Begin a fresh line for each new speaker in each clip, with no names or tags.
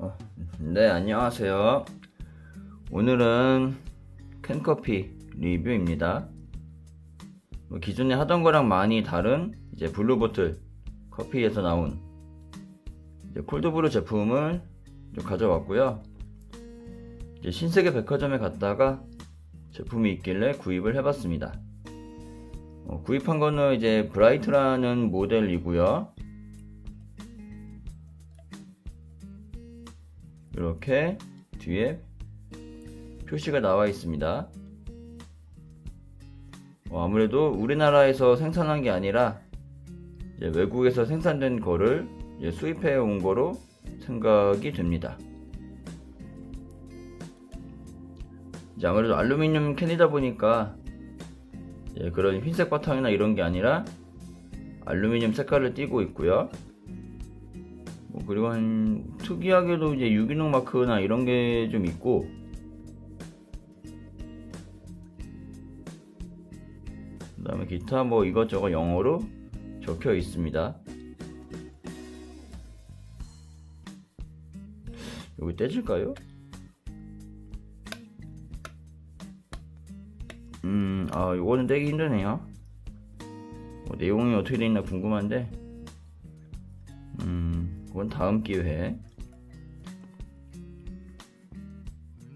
어, 네, 안녕하세요. 오늘은 캔커피 리뷰입니다. 뭐 기존에 하던 거랑 많이 다른 이제 블루보틀 커피에서 나온 콜드브루 제품을 좀 가져왔고요. 이제 신세계 백화점에 갔다가 제품이 있길래 구입을 해봤습니다. 어, 구입한 거는 이제 브라이트라는 모델이고요. 이렇게 뒤에 표시가 나와 있습니다. 어, 아무래도 우리나라에서 생산한 게 아니라 외국에서 생산된 거를 수입해 온 거로 생각이 됩니다. 아무래도 알루미늄 캔이다 보니까 그런 흰색 바탕이나 이런 게 아니라 알루미늄 색깔을 띠고 있고요. 뭐 그리고 한 특이하게도 이제 유기농 마크나 이런 게 좀 있고 그 다음에 기타 뭐 이것저것 영어로 적혀 있습니다. 여기 떼질까요? 음, 아, 이거는 떼기 힘드네요. 뭐 내용이 어떻게 돼 있나 궁금한데, 음, 그건 다음 기회에.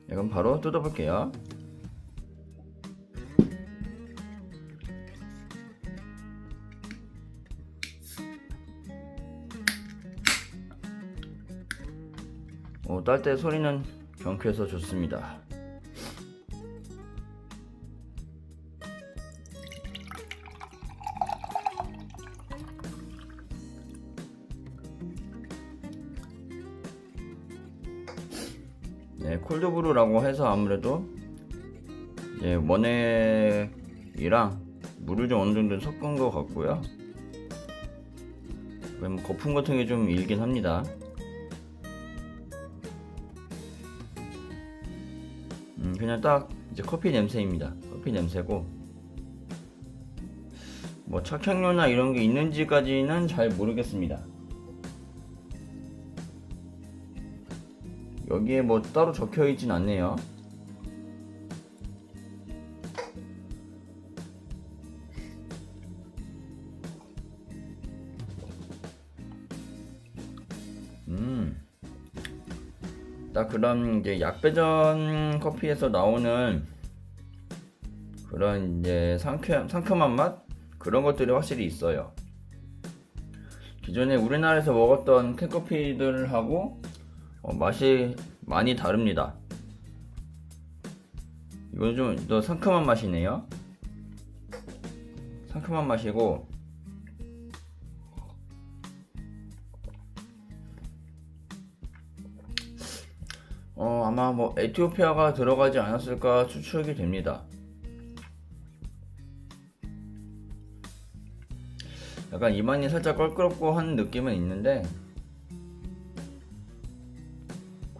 네, 그럼 바로 뜯어볼게요. 어, 딸때 소리는 경쾌해서 좋습니다. 네, 콜드브루라고 해서 아무래도 예, 원액이랑 물을 좀 어느 정도 섞은 것 같고요. 그럼 거품 같은 게 좀 일긴 합니다. 음, 그냥 딱 이제 커피 냄새입니다. 커피 냄새고 뭐 착향료나 이런 게 있는지까지는 잘 모르겠습니다. 여기에 뭐 따로 적혀 있진 않네요. 음. 딱 그런 이제 약배전 커피에서 나오는 그런 이제 상쾌, 상큼한 맛? 그런 것들이 확실히 있어요. 기존에 우리나라에서 먹었던 캔커피들하고 어, 맛이 많이 다릅니다. 이건 좀 더 상큼한 맛이네요. 상큼한 맛이고 어, 아마 뭐 에티오피아가 들어가지 않았을까 추측이 됩니다. 약간 입안이 살짝 껄끄럽고 하는 느낌은 있는데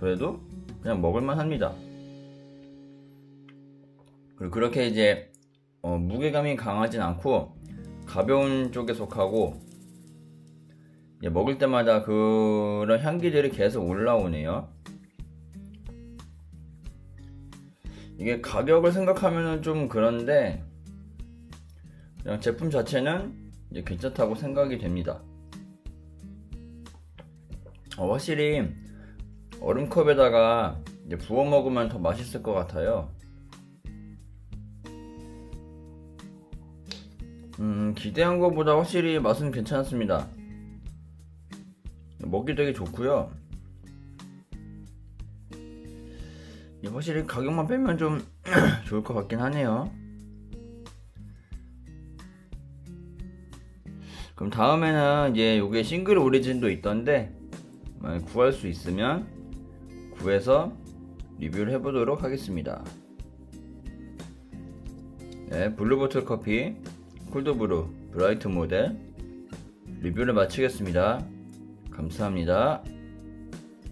그래도 그냥 먹을만 합니다. 그리고 그렇게 이제 어, 무게감이 강하진 않고 가벼운 쪽에 속하고 먹을 때마다 그런 향기들이 계속 올라오네요. 이게 가격을 생각하면 좀 그런데 그냥 제품 자체는 이제 괜찮다고 생각이 됩니다. 어, 확실히 얼음컵에다가 이제 부어 먹으면 더 맛있을 것 같아요. 음, 기대한 것보다 확실히 맛은 괜찮았습니다. 먹기 되게 좋고요. 예, 확실히 가격만 빼면 좀 좋을 것 같긴 하네요. 그럼 다음에는 이제 요게 싱글 오리진도 있던데 구할 수 있으면 구해서 리뷰를 해보도록 하겠습니다. 네, 블루보틀 커피 콜드브루 브라이트 모델 리뷰를 마치겠습니다. 감사합니다.